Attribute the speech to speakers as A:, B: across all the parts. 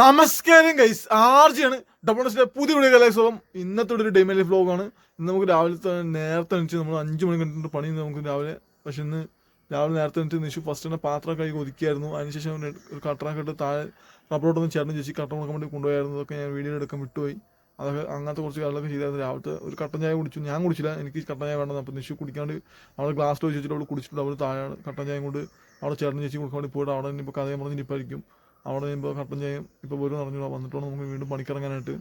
A: നമസ്കാരം ഗൈസ് ആർജിയാണ്. ഡബിൾസിന്റെ പുതിയ വീഡിയോ കലാസ്വം ഇന്നത്തെ ഒരു ഡേ ലൈഫ് വ്ലോഗാണ് ഇന്ന് നമുക്ക് രാവിലെ നേരത്തെ എണിച്ച് നമ്മൾ അഞ്ച് മണി കണ്ടിട്ട് പണി നമുക്ക് രാവിലെ പക്ഷെ ഇന്ന് രാവിലെ നേരത്തെ എണിച്ച് നിശു ഫസ്റ്റ് തന്നെ പാത്രം കൈ ഒതുക്കിയായിരുന്നു. അതിനുശേഷം ഒരു ഒരു കട്ടറൊക്കെ ഇട്ട് താഴെ റബ്ബറോട്ടൊന്ന് ചേർന്ന് ചേച്ചി കട്ടൻ കൊടുക്കാൻ വേണ്ടി കൊണ്ടുപോയായിരുന്നു. അതൊക്കെ ഞാൻ വീഡിയോ എടുക്കാൻ വിട്ടുപോയി. അതൊക്കെ അങ്ങനത്തെ കുറച്ച് കാര്യങ്ങളൊക്കെ ചെയ്തായിരുന്നു. രാവിലത്തെ ഒരു കട്ടൻ ചായ കുടിച്ചു. ഞാൻ കുടിച്ചില്ല. എനിക്ക് കട്ടൻ ചായ വേണ്ടത് അപ്പോൾ നിശു കുടിക്കാണ്ട് അവൾ ഗ്ലാസ്സിൽ വെച്ചിട്ട് അവൾ കുടിച്ചിട്ട് അവൾ താഴെ കട്ടൻ ചായ കൊണ്ട് അവിടെ ചേർന്ന് ചേച്ചി കൊടുക്കാൻ വേണ്ടി പോയിട്ട് അവിടെ ഇനിയിപ്പോൾ കഥയും പറഞ്ഞ് ഇരിപ്പായിരിക്കും. അവിടെ കഴിയുമ്പോൾ കട്ടൻ ചായം ഇപ്പോൾ വരും പറഞ്ഞു വന്നിട്ട് വേണം നമുക്ക് വീണ്ടും പണിക്കിറങ്ങാനായിട്ട്.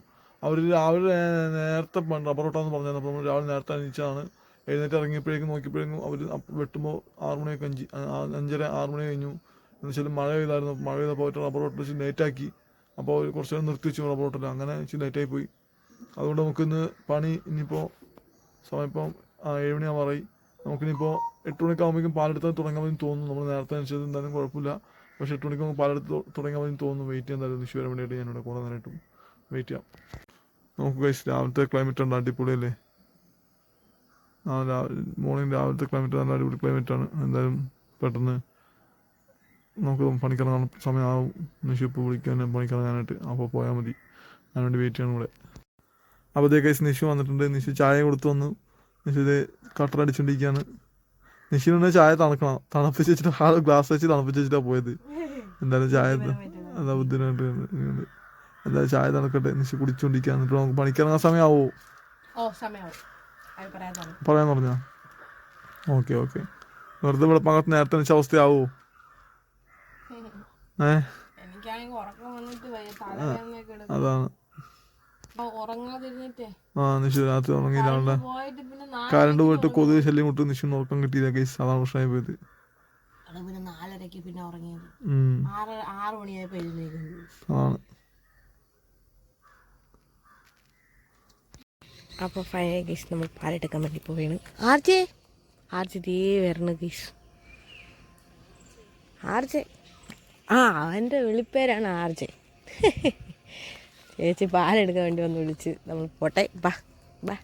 A: അവർ രാവിലെ നേരത്തെ റബ്ബർ വെട്ടാന്ന് പറഞ്ഞു അപ്പോൾ നമ്മൾ രാവിലെ നേരത്തെ അണിയിച്ചാണ് എഴുന്നേറ്റ് ഇറങ്ങിയപ്പോഴേക്കും നോക്കിയപ്പോഴേക്കും അവർ വെട്ടുമ്പോൾ ആറ് മണിയൊക്കെ അഞ്ച് അഞ്ചര ആറ് മണി കഴിഞ്ഞു. എന്ന് വെച്ചാൽ മഴ പെയ്തായിരുന്നു. മഴ പെയ്തപ്പോൾ പോയിട്ട് റബ്ബർ വെട്ട് വെച്ച് ലേറ്റാക്കി അപ്പോൾ അവർ കുറച്ച് നേരം നിർത്തി വെച്ചു റബ്ബർ വെട്ടില്ല അങ്ങനെ ഇച്ചിരി ലേറ്റായി പോയി. അതുകൊണ്ട് നമുക്കിന്ന് പണി ഇനിയിപ്പോൾ സമയം ഇപ്പം ഏഴ് മണിയാവാറായി. നമുക്കിനിപ്പോൾ എട്ട് മണിയൊക്കെ ആകുമ്പോഴേക്കും പാലെടുത്താൽ തുടങ്ങാമെന്ന് തോന്നുന്നു. നമ്മൾ നേരത്തെ അനുസരിച്ച് എന്തായാലും കുഴപ്പമില്ല. പക്ഷേ എട്ട് മണിക്ക് പാലെടുത്ത് തുടങ്ങാൻ വേണ്ടി തോന്നുന്നു. വെയിറ്റ് ചെയ്യാൻ എന്തായാലും നിശു വരാൻ വേണ്ടിയിട്ട് ഞാനിവിടെ കുറേ നേരമായിട്ടും വെയിറ്റ് ചെയ്യാം. നമുക്ക് ഗൈസ് രാവിലത്തെ ക്ലൈമറ്റ് ഉണ്ട് അടിപൊളിയല്ലേ? ആ മോർണിംഗ് രാവിലത്തെ ക്ലൈമറ്റ് നല്ല അടിപൊളി ക്ലൈമറ്റ് ആണ്. എന്തായാലും പെട്ടെന്ന് നമുക്ക് പണിക്കിറങ്ങാൻ നിഷു ഇപ്പോൾ വിളിക്കാൻ പണിക്കിറങ്ങാനായിട്ട്. അപ്പോൾ പോയാൽ മതി. അതിന് വേണ്ടി വെയിറ്റ് ചെയ്യണം ഇവിടെ. ഗൈസ് നിശു വന്നിട്ടുണ്ട്. നിഷു ചായ കൊടുത്തു വന്നു. നിഷു ഇത് കട്ടർ അടിച്ചുകൊണ്ടിരിക്കുകയാണ് നിശുവിനെ ചായ തണുക്കണം. തണുപ്പിച്ച് വെച്ചിട്ട് ആ ഗ്ലാസ് വെച്ച് തണുപ്പിച്ച് വെച്ചിട്ടാണ് പോയത്. എന്തായാലും ചായ എന്താ ബുദ്ധിമുട്ട് എന്തായാലും ചായ തണുക്കട്ടെ. നിഷി കുടിച്ചോണ്ടിരിക്കാൻ എന്നിട്ട് നമുക്ക് പണിക്കിറങ്ങാൻ സമയമാവോ പറയാൻ പറഞ്ഞാ ഓക്കെ ഓക്കെ. വെറുതെ ഇവിടെ പങ്കത്ത് നേരത്തെ വെച്ച അവസ്ഥയാവോ? ഏ? അതാണ്. ആ നിഷു രാത്രി ഉറങ്ങി രാവിലെ കരണ്ട് പോയിട്ട് കൊതുക് ശല്യം മുട്ട് നിഷു ഉറക്കം കിട്ടിയില്ല കേസ് അതാണ് പ്രശ്നമായി പോയത്
B: അപ്പൊ പിന്നെ നാലരക്ക് പിന്നെ ഉറങ്ങിയത്.
A: ഉം,
B: ആറ് ആറ് മണിയായപ്പോ എഴുന്നേക്കുന്നത്
A: ആണ്
B: അപ്പോൾ ഫൈനൽ ഗീസ് നമ്മൾ പാലെടുക്കാൻ വേണ്ടി പോവുകയാണ് ആർജെ? ആർജെ ദേ വരണ ഗീസ് ആർജെ. ആ അവന്റെ വിളിപ്പേരാണ് ആർജെ. ചേച്ചി പാലെടുക്കാൻ വേണ്ടി വന്ന് വിളിച്ച് നമ്മൾ പോട്ടെ. ബാ ബാ.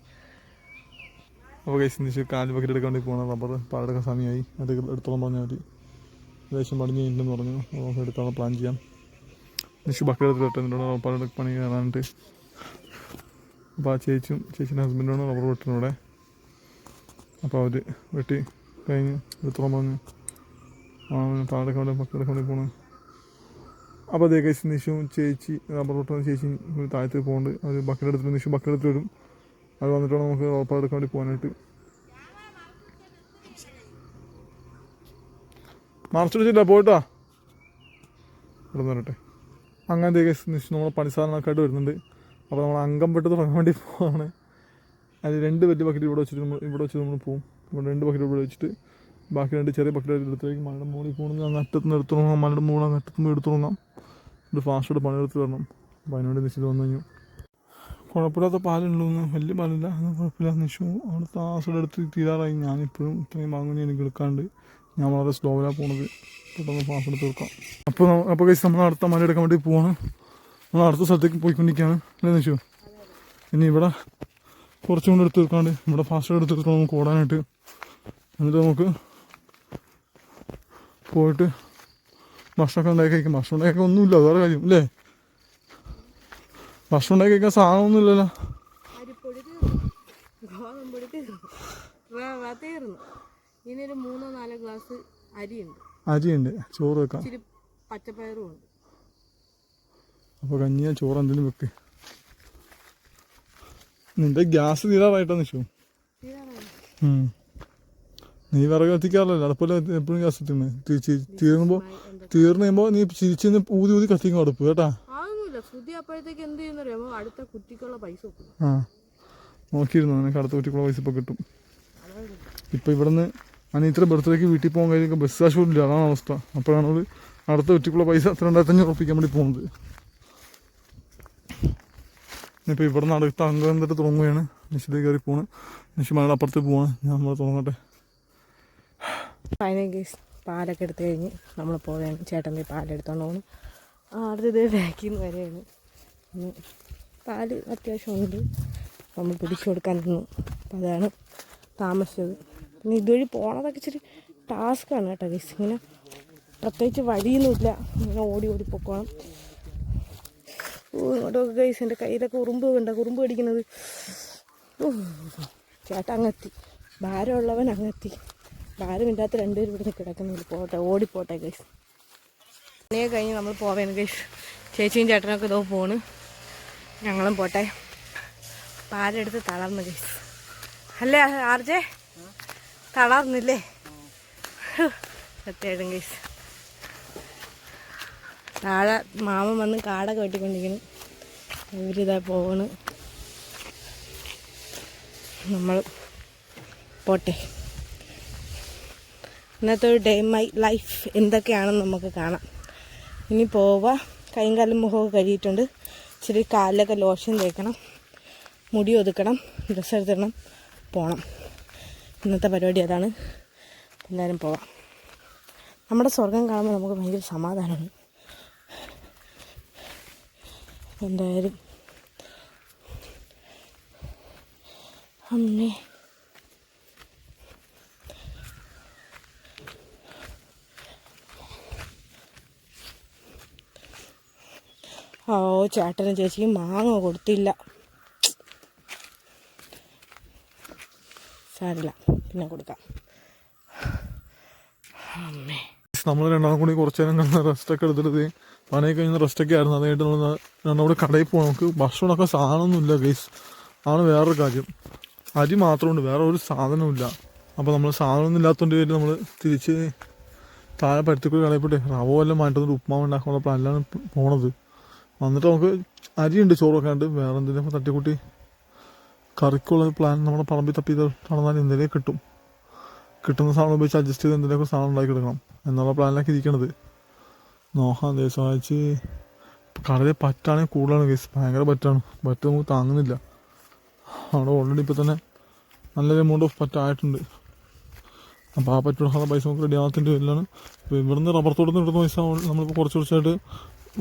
A: അപ്പോൾ നിശ്ചയം കാൽ ബക്കറ്റ് എടുക്കാൻ വേണ്ടി പോകണം റബ്ബർ പാലെടുക്കാൻ സമയമായി. അത് എടുത്തോളം പറഞ്ഞാൽ മതി. ഏകദേശം പടിഞ്ഞ് കഴിഞ്ഞിട്ടെന്ന് പറഞ്ഞു. അപ്പോൾ എടുത്തോളം പ്ലാൻ ചെയ്യാം. നിഷു ബക്കറ്റ് എടുത്തിട്ട് എന്നിട്ട് പാലെടുക്കാൻ പണി കയറാനായിട്ട്. അപ്പോൾ ആ ചേച്ചിയും ചേച്ചിന്റെ ഹസ്ബൻഡാണ് റബ്ബർ വെട്ടുന്നത് അപ്പോൾ അവർ വെട്ടി കഴിഞ്ഞ് എടുത്തോളം പറഞ്ഞു. ആ പാലെടുക്കാൻ വേണ്ടി ബക്കറ്റ് എടുക്കാൻ വേണ്ടി പോകണം അപ്പോൾ അതേ കേസ് നിഷുവും ചേച്ചി റബ്ബർ വെട്ടുന്ന ചേച്ചി താഴത്ത് പോകുന്നുണ്ട് അവർ ബക്കറ്റ് എടുത്തിട്ട് നിഷു ബക്കറ്റ് എടുത്ത് വരും അത് വന്നിട്ടാണ് നമുക്ക് റോപ്പർ എടുക്കാൻ വേണ്ടി പോകാനായിട്ട്. മറച്ചടിച്ചില്ല പോയിട്ടാ? ഇവിടെ നിന്ന് വരട്ടെ. അങ്ങനത്തെ കേസ് നിശ്ചയം നമ്മൾ പണിസാധനമൊക്കെയായിട്ട് വരുന്നുണ്ട്. അപ്പോൾ നമ്മൾ അംഗം പെട്ട് തുടങ്ങാൻ വേണ്ടി പോവാണ്. അത് രണ്ട് വലിയ ബക്കറ്റ് ഇവിടെ വെച്ചിട്ട് നമ്മൾ ഇവിടെ വെച്ചിട്ട് നമ്മൾ പോകും ഇവിടെ രണ്ട് ബക്കറ്റ് ഇവിടെ വെച്ചിട്ട് ബാക്കി രണ്ട് ചെറിയ ബക്കറ്റ് എടുത്തേക്ക് മഴയുടെ മുകളിൽ പോകണമെങ്കിൽ അങ്ങ് അറ്റത്തുനിന്ന് എടുത്തു തുടങ്ങാം മഴയുടെ മുകളിൽ അങ്ങ് അറ്റത്തുനിന്ന് എടുത്തു തുടങ്ങാം ഇത് ഫാസ്റ്റോട് പണിയെടുത്ത് വരണം. അപ്പോൾ അതിനുവേണ്ടി നിശ്ചിത് വന്നു കഴിഞ്ഞു. കുഴപ്പമില്ലാത്ത പാലുള്ളൂന്ന് വലിയ പാലില്ല. അത് കുഴപ്പമില്ല. നിഷു അവിടുത്തെ ആസോടെ എടുത്ത് തീരാറായി. ഞാനിപ്പോഴും ഇത്രയും വാങ്ങുന്ന എനിക്ക് എടുക്കാണ്ട് ഞാൻ വളരെ സ്ലോവിലാണ് പോണത്. പെട്ടെന്ന് ഫാസ്റ്റ് എടുത്ത് തീർക്കാം. അപ്പോൾ അപ്പോൾ കഴിച്ച് നമ്മൾ അടുത്ത മല എടുക്കാൻ വേണ്ടി പോവാണ്. നമ്മൾ അടുത്ത സ്ഥലത്തേക്ക് പോയിക്കൊണ്ടിരിക്കുകയാണ്. അല്ലേ നിഷു? ഇനി ഇവിടെ കുറച്ചും കൂടെ എടുത്ത് തീർക്കാണ്ട് ഇവിടെ ഫാസ്റ്റ് എടുത്ത് തീർക്കണം. നമുക്ക് ഓടാനായിട്ട്. എന്നിട്ട് നമുക്ക് പോയിട്ട് ഭക്ഷണമൊക്കെ ഉണ്ടാക്കി കഴിക്കും ഭക്ഷണം ഉണ്ടാക്കി ഒന്നുമില്ല. വേറെ കാര്യം. അല്ലേ ഭക്ഷണം ഉണ്ടാക്കി കഴിക്കാൻ സാധനമൊന്നുമില്ലല്ലോ.
B: അരിപ്പൊടി തീർന്നു. ഗോതമ്പൊടി തീർന്നു. റവ തീർന്നു. ഇനി ഒരു മൂന്നോ നാലോ ഗ്ലാസ് അരിയുണ്ട്.
A: അരിയുണ്ട്. ചോറ് വെക്കാം.
B: അപ്പൊ പച്ചപ്പയറും ഉണ്ട്.
A: അപ്പോൾ കഞ്ഞിയ ചോറ് എന്തെങ്കിലും വെക്ക്. നിന്റെ ഗ്യാസ് തീരാറായിട്ടാ നിഷു
B: തീരാറായി
A: ഉം. നീ വിറക് കത്തിക്കാറില്ല അടുപ്പല്ല എപ്പോഴും ഗ്യാസ് കത്തിക്കുന്നത് തീർന്നുമ്പോൾ തീർന്നു കഴിയുമ്പോ നീ ചിരിച്ചിന്ന് ഊതി ഊതി കത്തിക്കും അടുപ്പ് കേട്ടാ?
B: അതൊന്നുമില്ല ശ്രുതി അപ്പോഴത്തേക്ക് എന്ത് ചെയ്യുന്നറിയാമോ അടുത്ത കുറ്റിക്കുള്ള പൈസ വെക്കും.
A: ആ. നോക്കിയിരുന്നു? നിനക്ക് അടുത്ത കുട്ടിക്കുള്ള പൈസ ഇപ്പൊ കിട്ടും. ഇപ്പൊ ഇവിടുന്ന് അനി ഇത്ര ബർത്ത്ഡേക്ക് വീട്ടിൽ പോകാൻ കഴിയുമ്പോൾ ബസ് കാശ് കൂടില്ല അതാണ് അവസ്ഥ. അപ്പോഴാണ് അവൾ അടുത്ത കുട്ടിക്കുള്ള പൈസ രണ്ടായിരത്തി അഞ്ഞൂറ് ഉറപ്പിക്കാൻ വേണ്ടി പോകുന്നത്. ഇനിയിപ്പോൾ ഇവിടെ നിന്ന് അടുത്ത അംഗം എന്നിട്ട് തുടങ്ങുകയാണ്. നിശ്ചിത കയറി പോണ്. നിശ്ചിമാരുടെ അപ്പുറത്ത് പോവാണ്. ഞാൻ നമ്മൾ തുടങ്ങട്ടെ.
B: ഫൈനൽ കേസ് പാലൊക്കെ എടുത്തു കഴിഞ്ഞ് നമ്മൾ പോവുകയാണ് ചേട്ടൻ പോയി പാലെടുത്തോണ്ട് പോകണം ആദ്യത്തെ ബാക്കിൽ നിന്ന് വരെയാണ്. പാൽ അത്യാവശ്യം ഉണ്ട് നമ്മൾ പിടിച്ചു കൊടുക്കാൻ തന്നു അപ്പം അതാണ് താമസിച്ചത്. പിന്നെ ഇതുവഴി പോണതൊക്കെ ഇച്ചിരി ടാസ്ക്കാണ് കേട്ടോ ഗൈസ് ഇങ്ങനെ പ്രത്യേകിച്ച് വഴിയൊന്നുമില്ല ഇങ്ങനെ ഓടി ഓടി പൊക്കോണം. ഇങ്ങോട്ടൊക്കെ ഗൈസ് എന്റെ കയ്യിലൊക്കെ ഉറുമ്പ് കണ്ട? ഉറുമ്പ് കടിക്കുന്നത്. ഓ ചേട്ടാ അങ്ങെത്തി. ഭാരമുള്ളവൻ അങ്ങെത്തി. ഭാരമില്ലാത്ത രണ്ടുപേരും ഇവിടെ കിടക്കുന്നില്ല പോട്ടെ ഓടിപ്പോട്ടെ ഗൈസ് പണിയെ കഴിഞ്ഞ് നമ്മൾ പോവേണ് ഗൈസ് ചേച്ചിയും ചേട്ടനൊക്കെ ഇതോ പോണ്. ഞങ്ങളും പോട്ടെ. പാലെടുത്ത് തളർന്നു ഗൈസ് അല്ലേ ആർജെ? തളർന്നില്ലേ? സത്യം ഗൈസ് താഴെ മാമൻ വന്ന് കാടൊക്കെ വെട്ടിക്കൊണ്ടിരിക്കുന്നു. ഇവരിതാ പോവാണ്. നമ്മൾ പോട്ടെ. ഇന്നത്തെ ഒരു ഡേ മൈ ലൈഫ് എന്തൊക്കെയാണെന്ന് നമുക്ക് കാണാം. ഇനി പോവുക കൈയും കാലും മുഖമൊക്കെ കഴുകിയിട്ടുണ്ട്. ഇച്ചിരി കാലിലൊക്കെ ലോഷൻ തേക്കണം. മുടി ഒതുക്കണം. ഡ്രസ്സ് എടുത്തിടണം. പോകണം ഇന്നത്തെ പരിപാടി അതാണ്. എന്തായാലും പോവാം. നമ്മുടെ സ്വർഗം കാണുമ്പോൾ നമുക്ക് ഭയങ്കര സമാധാനമാണ്. എന്തായാലും. അമ്മേ. ഓ ചേട്ടനും ചേച്ചിക്കും മാങ്ങ കൊടുത്തില്ല. സാരില്ല പിന്നെ കൊടുക്കാം. അമ്മേ.
A: നമ്മൾ രണ്ടാം കൂടി കുറച്ച് നേരം കിടന്ന് റെസ്റ്റൊക്കെ എടുത്തിട്ട് പണിയൊക്കെ കഴിഞ്ഞ് റെസ്റ്റൊക്കെ ആയിരുന്നു. അതായിട്ട് നമ്മൾ കൂടി കടയിൽ പോകാം നമുക്ക് ഭക്ഷണമൊക്കെ സാധനമൊന്നുമില്ല ഗൈസ് ആണ് വേറൊരു കാര്യം. അരി മാത്രമുണ്ട് വേറെ ഒരു സാധനമില്ല അപ്പോൾ നമ്മൾ സാധനമൊന്നും ഇല്ലാത്തതിന്റെ പേര് നമ്മൾ തിരിച്ച് താഴെ പരുത്തിക്കൂടി കടയിൽ പോയിട്ട് റവ എല്ലാം വാങ്ങിട്ട് ഉപ്മാവ് ഉണ്ടാക്കാനുള്ള പ്ലാനിലാണ് പോണത്. വന്നിട്ട് നമുക്ക് അരിയുണ്ട് ചോറൊക്കെ ഉണ്ട് വേറെ എന്തെങ്കിലും തട്ടിക്കൂട്ടി? കറിക്കുള്ള പ്ലാൻ നമ്മുടെ പറമ്പിൽ തപ്പി നടന്നാൽ എന്തെങ്കിലും കിട്ടും. കിട്ടുന്ന സാധനം ഉപയോഗിച്ച് അഡ്ജസ്റ്റ് ചെയ്ത് എന്തെങ്കിലും സാധനം ഉണ്ടാക്കി എടുക്കണം എന്നുള്ള പ്ലാനിലൊക്കെ ഇരിക്കണത്. നോക്കാം ദിവസം വായിച്ച് കടലിൽ പറ്റാണെങ്കിൽ കൂടുതലാണ് കേസ് ഭയങ്കര പറ്റാണ്. പറ്റും നമുക്ക് താങ്ങുന്നില്ല. അവിടെ ഓൾറെഡി ഇപ്പോൾ തന്നെ നല്ലൊരു എമൗണ്ട് ഓഫ് പറ്റായിട്ടുണ്ട് അപ്പോൾ ആ പറ്റുള്ള പൈസ നമുക്ക് റെഡി ആകത്തിന്റെ പേരിലാണ്. ഇപ്പോൾ ഇവിടുന്ന് റബ്ബർ തോട്ടത്തിൽ കിട്ടുന്ന പൈസ നമ്മളിപ്പോൾ കുറച്ച് കുറച്ചായിട്ട്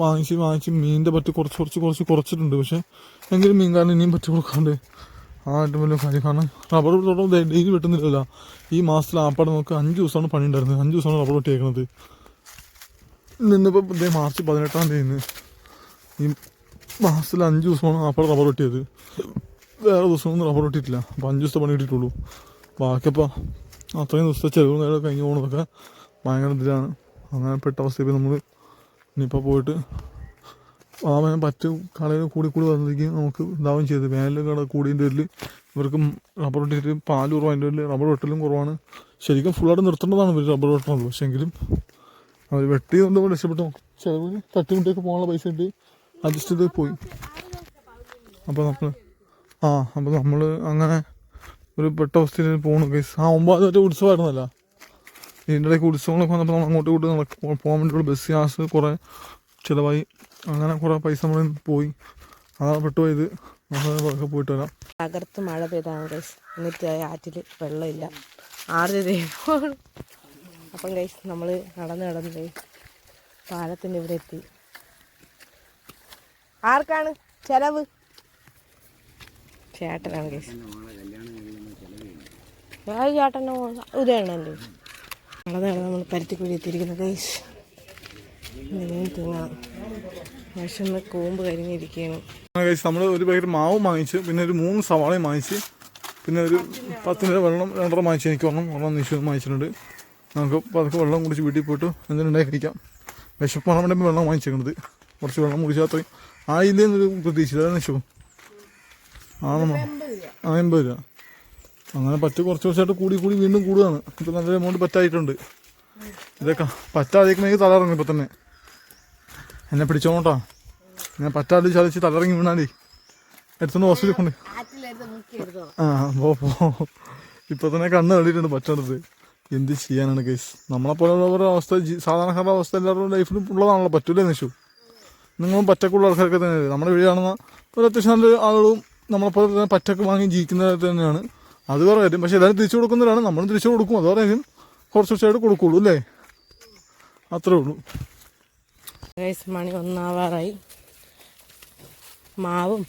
A: വാങ്ങിച്ച് വാങ്ങിച്ച് മീനിന്റെ പറ്റി കുറച്ച് കുറച്ച് കുറച്ച് കുറച്ചിട്ടുണ്ട്. പക്ഷേ എങ്കിലും മീൻകാരന് ഇനിയും പറ്റി കൊടുക്കാണ്ട് ആ ഏറ്റവും വലിയ കാര്യം. കാരണം റബ്ബർ തോട്ടം ഡെയിലി വെട്ടുന്നില്ലല്ലോ. ഈ മാസത്തിൽ ആപ്പാട് നമുക്ക് അഞ്ച് ദിവസമാണ് പണി ഉണ്ടായിരുന്നത്. അഞ്ച് ദിവസമാണ് റബ്ബർ വെട്ടിയേക്കുന്നത് നിന്നിപ്പോൾ ഇതേ മാർച്ച് പതിനെട്ടാം തീയതി ഈ മാസത്തിൽ അഞ്ച് ദിവസമാണ് ആപ്പാട് റബ്ബർ വെട്ടിയത്. വേറെ ദിവസമൊന്നും റബ്ബർ വെട്ടിയിട്ടില്ല. അപ്പോൾ അഞ്ച് ദിവസത്തെ പണി കിട്ടിയിട്ടുള്ളൂ. ബാക്കിയപ്പോൾ അത്രയും ദിവസത്തെ ചെലവ് നേരം കഴിഞ്ഞ് പോകുന്നതൊക്കെ ഭയങ്കര ഇതിലാണ്. അങ്ങനെ പെട്ട അവസ്ഥയിൽ നമ്മൾ ഇനിയിപ്പോൾ പോയിട്ട് ആവനം പറ്റും കളയിൽ കൂടി കൂടി വന്നിരിക്കും നമുക്ക് ഇതാവും ചെയ്ത്. വേനൽ കട കൂടിയതിന്റെ പേരിൽ ഇവർക്ക് റബ്ബർ വെട്ടിയിട്ട് പാൽ കുറവായതിന്റെ പേരിൽ റബ്ബർ വെട്ടലും കുറവാണ്. ശരിക്കും ഫുള്ളായിട്ട് നിർത്തേണ്ടതാണ് ഇവർ റബ്ബർ വെട്ടണത്. പക്ഷേ എങ്കിലും അവർ വെട്ടി കൊണ്ട് രക്ഷപ്പെട്ടു. ചിലവ് തട്ടിമുട്ടിയൊക്കെ പോകാനുള്ള പൈസ ഉണ്ട്. അഡ്ജസ്റ്റ് ചെയ്ത് പോയി. അപ്പോൾ നമ്മൾ ആ അപ്പോൾ നമ്മൾ അങ്ങനെ ഒരു പെട്ട അവസ്ഥയിൽ പോകണം കേസ് ആ ഒമ്പത് മറ്റേ ഉത്സവമായിരുന്നല്ല. ഇതിന്റെ ഇടയ്ക്ക് ഉത്സവങ്ങളൊക്കെ വന്നപ്പോൾ നമ്മൾ അങ്ങോട്ട് ഇങ്ങോട്ട് നടക്കും പോകാൻ വേണ്ടിയുള്ള ബസ് ഗ്യാസ് കുറേ ചിലവായി. അങ്ങനെ കുറേ പൈസ നമ്മൾ പോയി. അതാണ് പെട്ടുപോയത് പോയത്. പതുക്കെ പോയിട്ട് വരാം.
B: തകർത്ത് മഴ പെയ്താണ് ഗൈസ് എന്നിട്ട് ആറ്റിൽ വെള്ളമില്ല. ആറ് അപ്പം ഗൈസ് നമ്മൾ നടന്ന് നടന്ന് പാലത്തിന്റെ ഇവിടെ എത്തി. ആർക്കാണ് ചെലവ്? ചേട്ടനാണ് ഗൈസ് ചേട്ടന്റെ ചേട്ടനോ നടന്ന് നമ്മൾ പരുത്തിക്കുഴി എത്തിയിരിക്കുന്നത് ഗൈസ് എന്തെങ്കിലും തിന്നണം വിഷന്ന് കൂമ്പ് കരിഞ്ഞിരിക്കുകയാണ്.
A: ഗൈസ് നമ്മൾ ഒരു പാക്കറ്റ് മാവും വാങ്ങിച്ച് പിന്നെ ഒരു മൂന്ന് സവാളയും വാങ്ങിച്ച് പിന്നെ ഒരു പത്ത് ലിറ്റർ വെള്ളം രണ്ടര വാങ്ങിച്ച് എനിക്ക് ഒരെണ്ണം ഒരെണ്ണം നിശ്ചയം വാങ്ങിച്ചിട്ടുണ്ട്. നമുക്ക് പതുക്കെ വെള്ളം കുടിച്ച് വീട്ടിൽ പോയിട്ട് ഉണ്ടാക്കി കഴിക്കാം. വിശപ്പാണ് വേണ്ടി വെള്ളം വാങ്ങിച്ചേക്കുന്നത് കുറച്ച് വെള്ളം കുടിച്ചാൽ അത്രയും. ആയില്ലേന്നൊരു പ്രതീക്ഷിച്ചു നിശ്ചയം ആണോ ആ എൺപത് രൂപ. അങ്ങനെ പറ്റ് കുറച്ച് ദിവസമായിട്ട് കൂടി കൂടി വീണ്ടും കൂടുകയാണ്. ഇപ്പം നല്ല എമൗണ്ട് പറ്റായിട്ടുണ്ട്. ഇതൊക്കെ പറ്റാതിരിക്കണമെങ്കിൽ തലയിറങ്ങും ഇപ്പം തന്നെ. എന്നെ പിടിച്ചോട്ടാ ഞാൻ പറ്റാതെ ചതച്ച് തലയിറങ്ങി വീണാലേ എടുത്തോണ്ട് ഹോസ്പിറ്റലിൽ കൊണ്ട്. ആ പോ പോ. ഇപ്പൊ തന്നെ കണ്ണ് കണ്ടിട്ടുണ്ട് പറ്റാത്തത് എന്ത് ചെയ്യാനാണ് കേസ് നമ്മളെ അവസ്ഥ സാധാരണക്കാരുടെ അവസ്ഥ എല്ലാവരുടെ ലൈഫിലും ഉള്ളതാണല്ലോ. പറ്റൂലേ നിശു നിങ്ങളും പറ്റക്കുള്ള ആൾക്കാരൊക്കെ തന്നെ നമ്മുടെ വീട് കാണുന്ന ഒരു അത്യാവശ്യം നല്ല ആളുകളും നമ്മളെപ്പോലെ തന്നെ പറ്റൊക്കെ വാങ്ങി ജീവിക്കുന്നവർ തന്നെയാണ്. അത് വേറെ കാര്യം. പക്ഷെ എല്ലാവരും തിരിച്ചു കൊടുക്കുന്നവരാണ്. നമ്മളും തിരിച്ചു കൊടുക്കും. അത് പറയും കുറച്ച് കുറച്ചായിട്ട് കൊടുക്കുള്ളൂ അല്ലേ? അത്രേ ഉള്ളൂ.
B: മണി ഒന്നാവാറായി. മാവും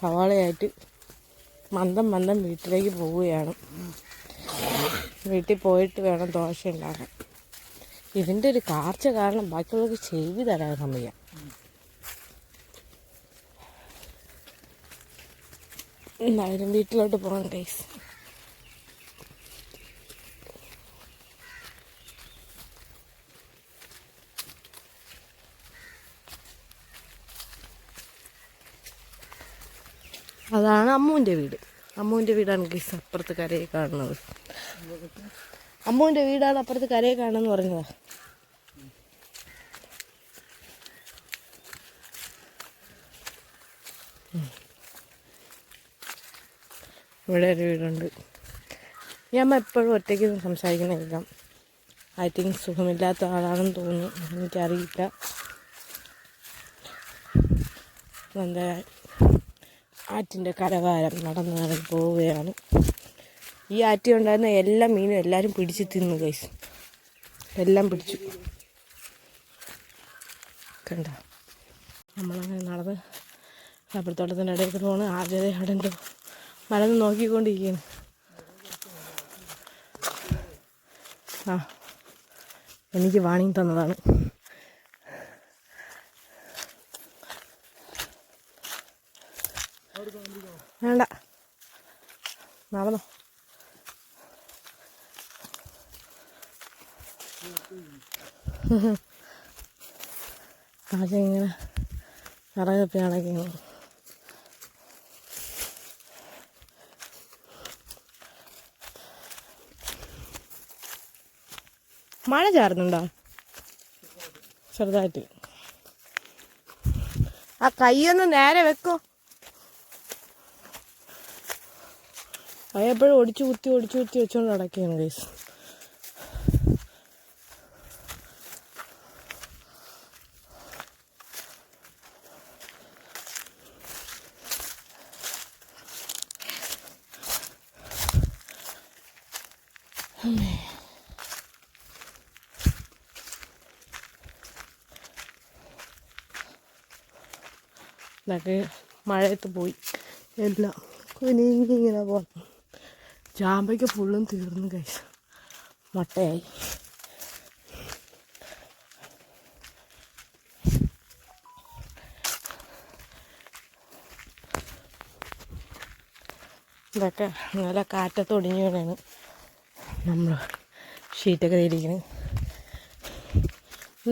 B: സവാളയായിട്ട് മന്ദം മന്ദം വീട്ടിലേക്ക് പോവുകയാണ്. വീട്ടിൽ പോയിട്ട് വേണം ദോശ ഉണ്ടാക്കാൻ. ഇതിന്റെ ഒരു കാർച്ച കാരണം ബാക്കിയുള്ളവർക്ക് ചെയ്തു തരാൻ വയ്യ എന്തായാലും വീട്ടിലോട്ട് പോകാം ഗൈസ് അതാണ് അമ്മുവിന്റെ വീട്. അമ്മുവിന്റെ വീടാണ് ഗൈസ് അപ്പുറത്ത് കരയെ കാണുന്നത്. അമ്മുവിന്റെ വീടാണ് അപ്പുറത്ത് കരയെ കാണുന്നത് പറഞ്ഞതാ ഇവിടെ ഒരു വീടുണ്ട്. ഞാൻ എപ്പോഴും ഒറ്റയ്ക്ക് സംസാരിക്കുന്ന ഐ തിങ്ക് സുഖമില്ലാത്ത ആളാണെന്ന് തോന്നുന്നു. എനിക്കറിയില്ല. എന്താ ആറ്റിന്റെ കരവാരം നടന്ന് നടന്ന് പോവുകയാണ്. ഈ ആറ്റി ഉണ്ടായിരുന്ന എല്ലാ മീനും എല്ലാവരും പിടിച്ച് തിന്നു കൈസ് എല്ലാം പിടിച്ചു. കണ്ട? നമ്മളങ്ങനെ നടന്ന് റബ്ബർത്തോട്ടത്തിന്റെ ഇടയിൽ കൂടെ പോകണം ആദ്യത്തെ അവിടെ മലന്ന് നോക്കിക്കൊണ്ടിരിക്കുകയാണ് ആ എനിക്ക് വാണിംഗ് തന്നതാണ്. വേണ്ട. നടന്നോ. ആദ്യം ഇങ്ങനെ കറകപ്പി അടയ്ക്കുന്നു മഴ ചാറുന്നുണ്ടോ? ചെറുതായിട്ട്. ആ കൈയൊന്ന് നേരെ വെക്കോ. അത് എപ്പോഴും ഒടിച്ചു കുത്തി ഒടിച്ചു കുത്തി വെച്ചോണ്ട് നടക്കുകയാണ് ഗൈസ് ഇതൊക്കെ മഴയത്ത് പോയി. എല്ലാം കുനിഞ്ഞ് ഇങ്ങനെ പോന്നു. ചാമ്പയ്ക്ക് ഫുള്ളും തീർന്നു കഴിച്ചു മുട്ടയായി. ഇതൊക്കെ നല്ല കാറ്റത്ത് ഒടിഞ്ഞു വീണാണ് നമ്മൾ ഷീറ്റൊക്കെ തിരിക്കുന്നത്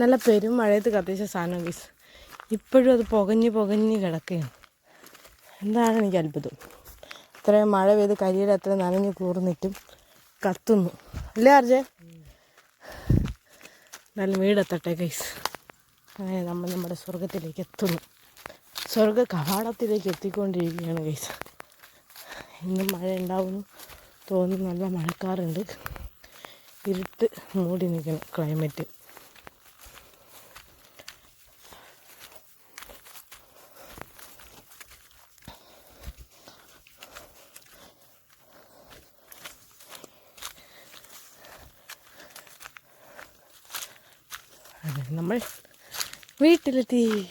B: നല്ല പെരും മഴയത്ത് കത്തിച്ച സാധനം ഗീസ് ഇപ്പോഴും അത് പുകഞ്ഞ് പുകഞ്ഞ് കിടക്കുകയാണ്. എന്താണ് എനിക്ക് അത്ഭുതം. ഇത്രയും മഴ പെയ്ത് കരിയുടെ അത്ര നനഞ്ഞ് കൂർന്നിട്ടും കത്തുന്നു. അല്ലേ അർജെ നല്ല വീടെത്തട്ടെ കൈസ് അങ്ങനെ നമ്മൾ നമ്മുടെ സ്വർഗത്തിലേക്ക് എത്തുന്നു. സ്വർഗ കവാടത്തിലേക്ക് എത്തിക്കൊണ്ടിരിക്കുകയാണ് കൈസ് ഇന്നും മഴ ഉണ്ടാവുന്നു. തോന്നുന്നു നല്ല മഴക്കാറുണ്ട്. ഇരുട്ട് മൂടി നിൽക്കണം ക്ലൈമറ്റ് അതെ നമ്മൾ വീട്ടിലെത്തി.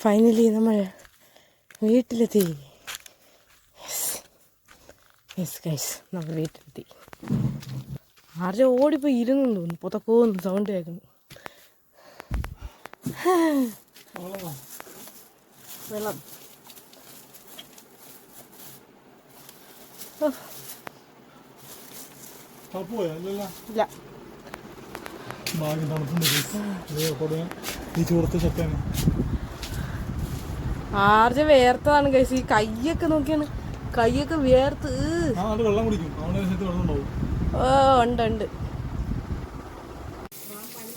B: ഫൈനലി നമ്മൾ വീട്ടിലെത്തി. യെസ് ഗൈസ് നമ്മൾ വീട്ടിലെത്തി. ആർജ ഓടിപ്പോയി ഇരുന്നു തോന്നുന്നു. പുതക്കോന്ന് സൗണ്ട് കേൾക്കുന്നു വെള്ളം. ഇല്ല.
A: ഈ ചൂടത്ത്
B: ആർജ വേർത്തതാണ് കേസ് ഈ കയ്യൊക്കെ നോക്കിയാണ്. കയ്യൊക്കെ വേർത്ത്.
A: വെള്ളം കുടിക്കും.
B: ഓ ഉണ്ട് ഉണ്ട്.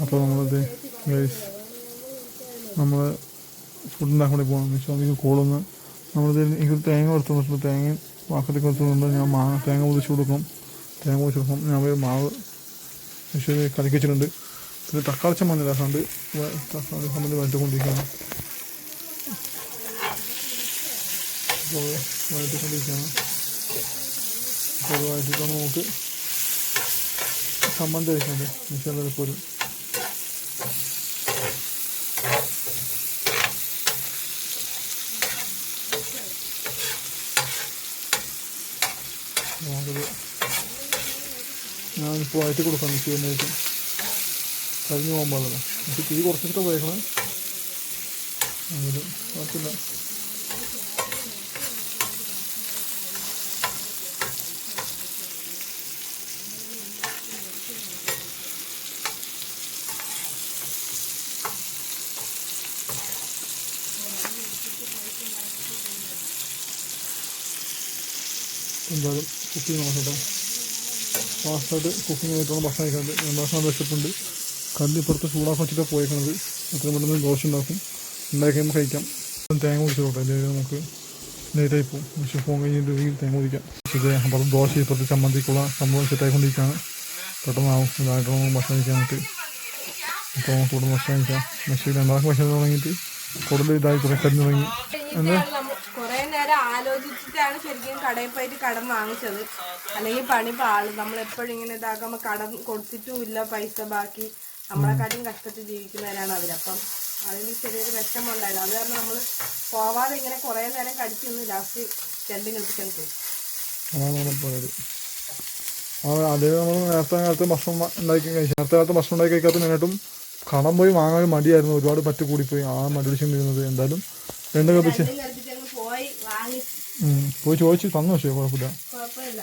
A: അപ്പോൾ നമ്മളത് ഗൈസ് നമ്മൾ ഫുഡ് ഉണ്ടാക്കാൻ വേണ്ടി പോകണം വിശ്വാസിക്ക് കോളൊന്ന് നമ്മളിത് എനിക്ക് തേങ്ങ എടുത്തു വെച്ചിട്ട് തേങ്ങയും വാക്കത്തേക്ക് കൊടുത്തുകൊണ്ട് ഞാൻ മാങ്ങ തേങ്ങ പൊതിച്ച് കൊടുക്കും. തേങ്ങ പൊതിച്ച് കൊടുക്കും. ഞാൻ ഒരു മാവ് പക്ഷേ കലക്കി വെച്ചിട്ടുണ്ട്. പിന്നെ തക്കാളി ചമ്മന്തി സണ്ട് തക്കാളി ചമ്മന്തി വഴറ്റിക്കൊണ്ടിരിക്കുകയാണ് അപ്പോൾ വരട്ടിക്കൊണ്ടിരിക്കുകയാണ് അപ്പോൾ നമുക്ക് ചമ്മന്തി വയ്ക്കാണ്ട് മിഷനിൽ പോലും നമുക്കത് ഞാനിപ്പോൾ ആയിട്ട് കൊടുക്കാം മിഷീനായിട്ട് കരിഞ്ഞു പോകാൻ പാടില്ല എന്നിട്ട് തീ കുറച്ചിട്ട് ഉപയോഗിക്കണം. എങ്കിലും കുഴപ്പമില്ല എന്തായാലും കുക്കിംഗ് നോക്കട്ടെ ഫാസ്റ്റായിട്ട് കുക്കിംഗ് ആയിട്ടുള്ള ഭക്ഷണം കഴിക്കാറുണ്ട് ഭക്ഷണം വിശപ്പുണ്ട് കല്ല് പുറത്ത് ചൂടാക്കാൻ വെച്ചിട്ടാണ് പോയേക്കുന്നത് എത്രയും പെട്ടെന്ന് ദോശ ഉണ്ടാക്കും. ഉണ്ടാക്കി കഴിയുമ്പോൾ കഴിക്കാം. തേങ്ങ കുടിച്ചോട്ടെ അല്ലെങ്കിൽ നമുക്ക് ലേറ്റായി പോകും പക്ഷേ ഫോൺ കഴിഞ്ഞിട്ട് വീട്ടിൽ തേങ്ങ കുടിക്കാം പക്ഷേ അപ്പം ദോശ ഇപ്പുറത്ത് ചമ്മന്തിക്കുള്ള സംഭവം സെറ്റായിക്കൊണ്ടിരിക്കുകയാണ്. പെട്ടെന്നാവും. ഇതായിട്ട് നമുക്ക് ഭക്ഷണം കഴിക്കാനായിട്ട് അപ്പോൾ നമുക്ക് കൂടുതൽ ഭക്ഷണം കഴിക്കാം. മെഷീൻ രണ്ടാമത്തെ ഭക്ഷണം തുടങ്ങിയിട്ട് കൂടുതൽ ഇതായി കുറേ കരിഞ്ഞു തുടങ്ങി.
B: കുറേ നേരം ആലോചിച്ചിട്ടാണ് ശരിക്കും കടയിൽ പോയിട്ട് കടം വാങ്ങിച്ചത്. അല്ലെങ്കിൽ പണി പാളും. നമ്മളെപ്പോഴും ഇങ്ങനെ ഇതാക്കുമ്പോൾ കടം കൊടുത്തിട്ടുമില്ല പൈസ ബാക്കി. നമ്മളെക്കാട്ടും കഷ്ടത്തിൽ ജീവിക്കുന്നവരാണ് അപ്പം അതിന് ചെറിയൊരു വിഷമമുണ്ടായിരുന്നു. അത് കാരണം നമ്മൾ പോവാതെ ഇങ്ങനെ കുറേ നേരം കടിച്ചൊന്ന് ലാസ്റ്റ് രണ്ടും കൽപ്പിക്കാൻ പോയി.
A: നമ്മൾ പോയത്. അതേ നമ്മൾ നേരത്തെ കാലത്ത് ഭക്ഷണം ഉണ്ടാക്കി നേരത്തെ കാലത്ത് ഭക്ഷണം ഉണ്ടാക്കി കഴിക്കാത്ത മെയിനായിട്ടും കടം പോയി വാങ്ങാൻ മടിയായിരുന്നു. ഒരുപാട് പറ്റി കൂടിപ്പോയി. ആ മടി പിടിച്ചിരുന്നത് എന്തായാലും രണ്ട് കപ്പിച്ച്
B: പോയി
A: ചോദിച്ചു തന്നു പക്ഷേ കുഴപ്പമില്ല.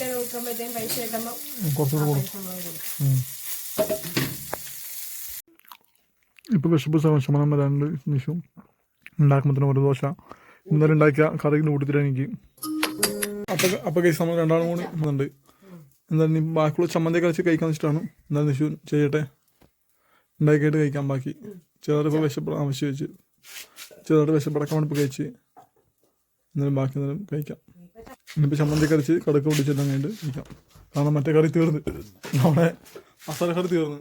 B: അവർ നോക്കുമ്പോഴത്തേക്കും പൈസ കിട്ടുമ്പോൾ
A: കുറച്ചുകൂടെ കൊടുക്കും. ഉം. ഇപ്പൊ വിശപ്പ് ശമ- ശമനം വരാനുണ്ട് നിമിഷം ഉണ്ടാക്കുമ്പോൾ തന്നെ ഒരു ദോശ. ഇന്നലെ ഉണ്ടാക്കിയ കറിയിൽ കൂട്ടിത്തരാൻ എനിക്ക്. അപ്പൊ അപ്പൊ കേസ് നമ്മൾ രണ്ടാളും കൂടി ഉണ്ട് എന്തായാലും ഇനി ബാക്കിയുള്ള ചമ്മന്തി കഴിച്ച് കഴിക്കാൻ വെച്ചിട്ടാണ് എന്തായാലും നിഷു ചെയ്യട്ടെ. ഉണ്ടാക്കിയിട്ട് കഴിക്കാൻ ബാക്കി. ചെറുത് ഇപ്പോൾ വിശപ്പെടാൻ ആവശ്യം വെച്ച് ചെറുതായിട്ട് വിശപ്പെടക്കാൻ വേണ്ടി ഇപ്പോൾ കഴിച്ച്. എന്നാലും ബാക്കി എന്തായാലും കഴിക്കാം. ഇനിയിപ്പോൾ ചമ്മന്തി കറിച്ച് കടുക്ക് പിടിച്ചിട്ട് കഴിഞ്ഞിട്ട് നിൽക്കാം കാരണം മറ്റേ കറി തീർന്ന്. നമ്മുടെ മസാല കറി തീർന്ന്.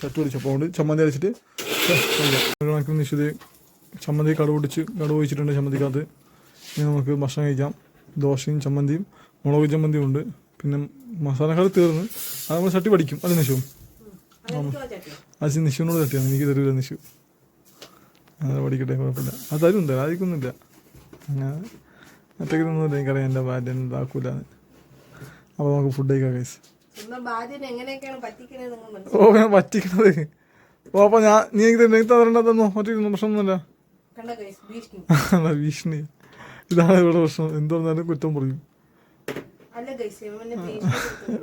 A: ചട്ടു പിടിച്ചപ്പോൾ അതുകൊണ്ട് ചമ്മന്തി അരച്ചിട്ട് ഒരു കണക്കിന് നിശ്ചിത ചമ്മന്തി കടു പിടിച്ച് കടു ഒഴിച്ചിട്ടുണ്ട് ചമ്മന്തിക്കകത്ത്. ഇനി നമുക്ക് ഭക്ഷണം കഴിക്കാം. ദോശയും ചമ്മന്തിയും മുളക് ചമ്മന്തിയും ഉണ്ട്. പിന്നെ മസാല കറി തീർന്ന്. അത് നമ്മൾ ചട്ടി പഠിക്കും. അത് നിശു അത് നിശുവിനോട് തട്ടിയാണ് എനിക്ക് തരൂല നിശു അത് പഠിക്കട്ടെ കുഴപ്പമില്ല. അത് തരും തരാം. ആയിരിക്കൊന്നുമില്ല അങ്ങനെ മറ്റൊക്കെ എനിക്കറിയാം എന്റെ ഭാര്യ ഇതാക്കൂല അപ്പോൾ നമുക്ക് ഫുഡ് കഴിക്കാം കൈസ് ഓ ഞാൻ പറ്റിക്കണത്. ഓ അപ്പോൾ ഞാൻ നീ എനിക്ക് എനിക്ക് തരേണ്ട തന്നോ മറ്റേ പ്രശ്നമൊന്നുമില്ല.
B: ഭീഷണി.
A: ഇതാണ് ഇവിടെ പ്രശ്നം. എന്ത് പറഞ്ഞാലും കുറ്റം പറയും.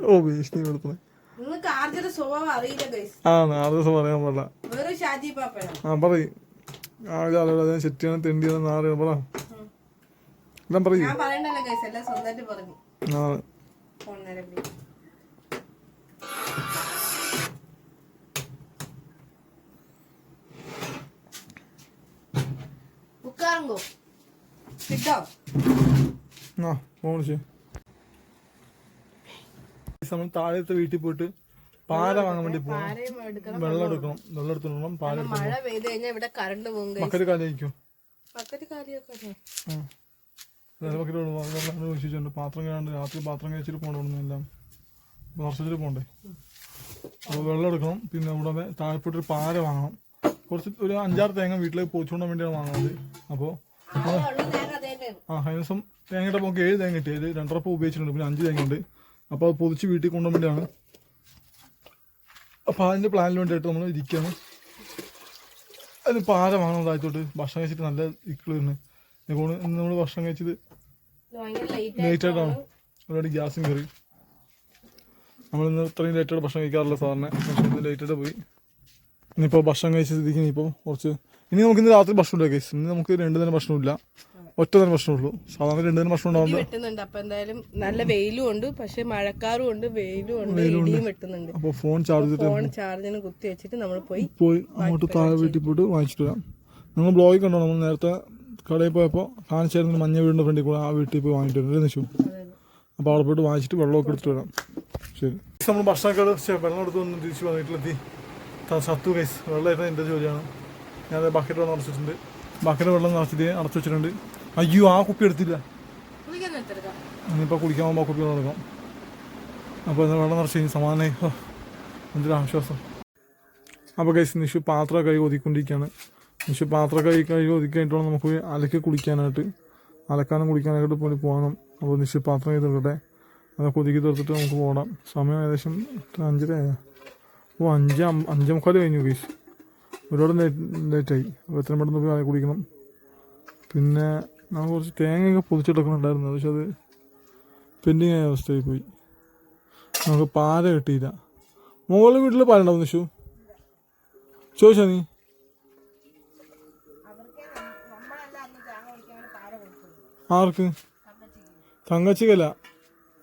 A: ഓ ഭീഷണി കൊടുത്തത്.
B: നിങ്ങൾക്ക് ആർജയുടെ സ്വഭാവം അറിയില്ല ഗൈസ്
A: ആ നാല് ദിവസം പറയാൻ പാടില്ല.
B: വേറെ ഷാജി പാപ്പയാണ്?
A: ആ പറയും. ആ ഇതാളുകൾ അതിനെ ചെറ്റിയാണ് തെണ്ടിയാണ് നാളെ പറ. എല്ലാം പറയൂ നമ്മൾ താഴത്തെ വീട്ടിൽ പോയിട്ട് പാല വാങ്ങാൻ വേണ്ടി പോകണം
B: എടുക്കണം.
A: വെള്ളം എടുക്കണം. വെള്ളം എടുത്തോണം പാല
B: മഴ പെയ്ത് കഴിഞ്ഞാൽ ഇവിടെ കറണ്ട് പോകും ഗൈസ്
A: മക്കൾ കാലിയായിരിക്കും.
B: പക്കത്ത് കാര്യമൊക്കെ
A: വെള്ളം ചോദിച്ചിട്ടുണ്ട് പാത്രം കഴിയാണ്ട് രാത്രി പാത്രം കഴിച്ചിട്ട് പോകണമെന്ന് എല്ലാം. വർഷത്തിൽ പോകണ്ടേ അപ്പോൾ വെള്ളം എടുക്കണം. പിന്നെ ഇവിടെ താഴെപ്പോട്ടൊരു പാര വാങ്ങണം. കുറച്ച് ഒരു അഞ്ചാറ് തേങ്ങ വീട്ടിലേക്ക് പോച്ചുകൊണ്ടാൻ വേണ്ടിയാണ് വാങ്ങുന്നത് അപ്പോൾ
B: ആ
A: കഴിഞ്ഞ ദിവസം തേങ്ങയുടെ പോക്ക് ഏഴ് തേങ്ങ കിട്ടിയത് രണ്ടര പൂ ഉപയോഗിച്ചിട്ടുണ്ട്. പിന്നെ അഞ്ച് തേങ്ങ ഉണ്ട്. അപ്പോൾ അത് പൊതിച്ച് വീട്ടിൽ കൊണ്ടുപോകാൻ വേണ്ടിയാണ്. അപ്പോൾ അതിന്റെ പ്ലാനിന് വേണ്ടിയിട്ട് നമ്മൾ ഇരിക്കുകയാണ്. അതിന് പാര വാങ്ങണം. താഴ്ത്തോട്ട് ഭക്ഷണം കഴിച്ചിട്ട് നല്ല ഇക്കിൾ തന്നെ നമ്മൾ ഭക്ഷണം കഴിച്ചത്
B: ഇത് ഭയങ്കര late
A: ലേറ്റ് ആയിട്ടാണ്? ഒരുപാട് ഗ്യാസും കയറി. നമ്മളിന്ന് ഇത്രയും ലേറ്റായിട്ട് ഭക്ഷണം കഴിക്കാറില്ല സാറിന്. പക്ഷേ ഇന്ന് ലേറ്റായിട്ട് പോയി. ഇനിയിപ്പോൾ ഭക്ഷണം കഴിച്ച ഇനിയിപ്പോൾ കുറച്ച്. ഇനി നമുക്ക് ഇന്ന് രാത്രി ഭക്ഷണം ഇല്ല കേസ് ഇന്ന് നമുക്ക് രണ്ട് നേരം ഭക്ഷണമില്ല ഒറ്റ നേരം ഭക്ഷണമുള്ളൂ സാധാരണ രണ്ട് നേരം ഭക്ഷണം ഉണ്ടാവും
B: വെട്ടുന്നുണ്ട്. അപ്പൊ എന്തായാലും നല്ല വെയിലും ഉണ്ട്. പക്ഷെ മഴക്കാറും ഉണ്ട് വെയിലും ഉണ്ട് ഇടിയും വെട്ടുന്നുണ്ട്.
A: അപ്പോൾ ഫോൺ ചാർജ്
B: ഫോൺ ചാർജിന് കുത്തി വെച്ചിട്ട് നമ്മൾ പോയി
A: പോയി അങ്ങോട്ട് താഴെ വീട്ടിൽ പോയിട്ട് വാങ്ങിച്ചിട്ട് വരാം. നിങ്ങൾ ബ്ലോഗിൽ കണ്ടോ? നമ്മൾ നേരത്തെ കടയിൽ പോയപ്പോൾ കാണിച്ചായിരുന്നു മഞ്ഞ വീടിന്റെ ഫ്രണ്ടിൽ കൂടെ ആ വീട്ടിൽ പോയി വാങ്ങിയിട്ട് വരും നിശു അപ്പോൾ അവിടെ പോയിട്ട് വാങ്ങിച്ചിട്ട് വെള്ളമൊക്കെ എടുത്തിട്ട് വരാം. ശരി. നമ്മൾ ഭക്ഷണമൊക്കെ എടുത്ത് വെള്ളം എടുത്ത് വന്ന് തിരിച്ച് വീട്ടിലെത്തി സത്തു കൈസ് വെള്ളമായിട്ട് എന്റെ ജോലിയാണ്. ഞാൻ ബക്കറ്റ് വെള്ളം അടച്ചിട്ടുണ്ട് ബക്കറ്റ് വെള്ളം നിറച്ചിട്ട് അടച്ചു വെച്ചിട്ടുണ്ട്. അയ്യോ ആ കുപ്പി എടുത്തില്ല. ഇനിയിപ്പോൾ കുടിക്കാൻ പോകുമ്പോൾ കുപ്പി എടുക്കാം. അപ്പോൾ ഇത് വെള്ളം നിറച്ച് കഴിഞ്ഞ് സമാധാനമായി എന്തൊരു ആശ്വാസം. അപ്പോൾ കൈസ് നിഷു പാത്രം കൈ ഒതുക്കിക്കൊണ്ടിരിക്കുകയാണ്. നിഷു പാത്രം കൈ കഴുകി വേണം നമുക്ക് അലക്കി കുളിക്കാനായിട്ട് അലക്കാനും കുളിക്കാനായിട്ട് പോയി പോകണം. അപ്പോൾ നിശ്ചയ പാത്രം കൈ തീർക്കട്ടെ. അതൊക്കെ ഒതുക്കി തീർത്തിട്ട് നമുക്ക് പോകണം. സമയം ഏകദേശം അഞ്ചര? ഓ അഞ്ച് അഞ്ചേ മുക്കാൽ കഴിഞ്ഞു ഗീഷ് ഒരുപാട് ലേറ്റ് ലേറ്റായി അപ്പോൾ എത്രയും പെട്ടെന്ന് പോയി അലക്കി കുടിക്കണം പിന്നെ നമുക്ക് കുറച്ച് തേങ്ങയൊക്കെ പൊതിച്ചെടുക്കണുണ്ടായിരുന്നു പക്ഷെ അത് പെൻഡിങ് ആയ അവസ്ഥയായി പോയി. നമുക്ക് പാല കിട്ടിയില്ല. മുകളിൽ വീട്ടിൽ പാലുണ്ടാവും നിഷു. ചോദിച്ചാ നീ? ആർക്ക്? തങ്കച്ചിക്കല്ല.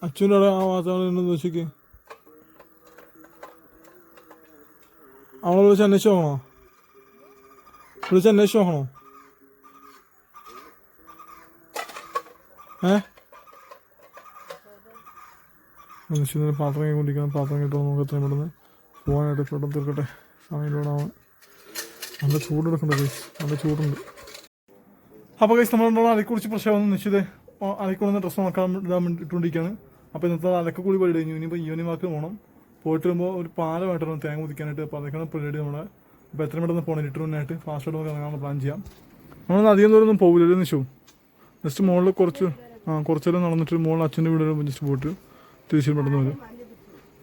A: അച്ഛന്റെ അവിടെ ആ വാതാവരണം വെച്ചിക്ക്. അവളെ വിളിച്ച് അന്വേഷിച്ച് നോക്കണോ? വിളിച്ച് അന്വേഷിച്ച് നോക്കണോ? ഏ? മനുഷ്യന് പാത്രം കൊണ്ടിരിക്കണം പാത്രം കിട്ടുമോ നമുക്ക് എത്രയും പെട്ടെന്ന് പോകാനായിട്ട് പെട്ടെന്ന് തീർക്കട്ടെ. സമയം ലോഡാവാൻ നല്ല ചൂടെടുക്കണ്ടേ നല്ല ചൂടുണ്ട്. അപ്പോൾ കേസ് നമ്മൾ അലക്കുറിച്ച് പ്രശ്നമൊന്നും നിശ്ചിത അലക്കൊടുന്ന ഡ്രസ്സ് നോക്കാൻ ഇടാൻ വേണ്ടി ഇട്ടുകൊണ്ടിരിക്കുകയാണ് അപ്പോൾ ഇന്നത്തെ കൂടി പരിപാടി കഴിഞ്ഞു. ഇനിയിപ്പോൾ ഈവനിങ് മാർക്ക് പോകണം പോയിട്ട് വരുമ്പോൾ ഒരു പാലമായിട്ട് വേണം തേങ്ങ മുതിക്കാനായിട്ട് അപ്പോൾ അതൊക്കെയാണ് പരിപാടി നമ്മുടെ അപ്പോൾ എത്ര പെട്ടെന്ന് പോകണം ലിറ്ററിനായിട്ട് ഫാസ്റ്റ് ആയിട്ട് നമുക്ക് ഇറങ്ങാനുള്ള പ്ലാൻ ചെയ്യാം. നമ്മളൊന്നും അധികം ദൂരം ഒന്നും പോകില്ല നിശു ജസ്റ്റ് മുകളിൽ കുറച്ച് ആ കുറച്ചേരം നടന്നിട്ട് മുകളിൽ അച്ഛന്റെ വീട് വരെ. ജസ്റ്റ് പോയിട്ട് തിരിച്ചു പെട്ടെന്ന് വരും.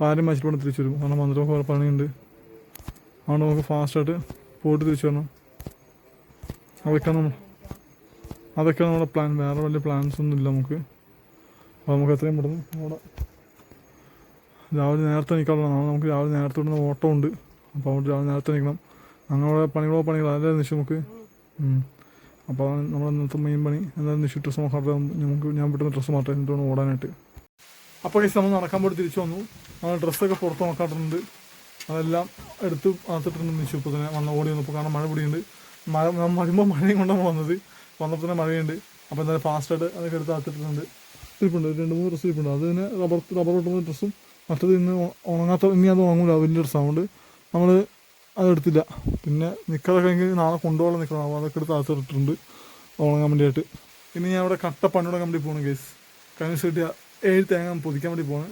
A: പാലും മച്ചിട്ട് പെട്ടെന്ന് തിരിച്ചു വരും. കാരണം വന്നിട്ട് കുറേ പണിയുണ്ട് അതുകൊണ്ട് നമുക്ക് ഫാസ്റ്റായിട്ട് പോയിട്ട് തിരിച്ചു വരണം. അതൊക്കെയാണ് നമ്മൾ അതൊക്കെയാണ് നമ്മുടെ പ്ലാൻ വേറെ വലിയ പ്ലാൻസ് ഒന്നും ഇല്ല നമുക്ക്. അപ്പോൾ നമുക്ക് എത്രയും പെട്ടെന്ന് അവിടെ രാവിലെ നേരത്തെ നിൽക്കാനുള്ള നാളെ നമുക്ക് രാവിലെ നേരത്തെ വിടുന്ന ഓട്ടോ ഉണ്ട്. അപ്പോൾ അവിടെ രാവിലെ നേരത്തെ നിൽക്കണം അങ്ങനെയുള്ള പണികളോ പണികളോ അതായത് നിശ്ചയം നമുക്ക് അപ്പോൾ അതാണ് നമ്മുടെ ഇന്നത്തെ മെയിൻ പണി. എന്തായാലും നിശ്ചയ ഡ്രസ്സ് മാറ്റാൻ നമുക്ക് ഞാൻ പെട്ടെന്ന് ഡ്രസ്സ് മാറ്റാൻ എന്നിട്ട് ഓടാനായിട്ട്. അപ്പോൾ ഈ സമയം നടക്കാൻ പോയിട്ട് തിരിച്ചു വന്നു. നമ്മൾ ഡ്രസ്സൊക്കെ പുറത്ത് നോക്കാട്ടുണ്ട് അതെല്ലാം എടുത്ത് അകത്തിട്ടുണ്ട് നിശ്ചയം ഇപ്പോൾ തന്നെ വന്ന ഓടി വന്നപ്പോൾ കാരണം മഴ പിടിയുണ്ട്. മഴ വരുമ്പോൾ മഴയും കൊണ്ടാണ് വന്നത്. വന്നപ്പോൾ തന്നെ മഴയുണ്ട്. അപ്പോൾ എന്തായാലും ഫാസ്റ്റായിട്ട് അതൊക്കെ എടുത്ത് അകത്തിട്ടുണ്ട് സ്ലിപ്പുണ്ട്. രണ്ട് മൂന്ന് ഡ്രസ്സ് സ്ലിപ്പുണ്ട്. അത് തന്നെ റബ്ബർ റബ്ബർ കിട്ടുന്ന ഡ്രസ്സും മറ്റത് ഇന്ന് ഉണങ്ങാത്ത ഇനി അത് ഉണങ്ങൂല. വലിയ ഡ്രസ്സാണ് നമ്മൾ അതെടുത്തില്ല പിന്നെ നിൽക്കാതൊക്കെ എങ്കിൽ നാളെ കൊണ്ടുപോകാൻ നിൽക്കണം അപ്പോൾ അതൊക്കെ എടുത്ത് അകത്തിട്ടുണ്ട് ഉണങ്ങാൻ വേണ്ടിയിട്ട് ഇനി ഞാൻ അവിടെ കട്ട പണി തുടങ്ങാൻ വേണ്ടി പോകണം കേസ് കഴിഞ്ഞ കിട്ടിയ ഏഴ് തേങ്ങ പൊതിക്കാൻ വേണ്ടി പോകണം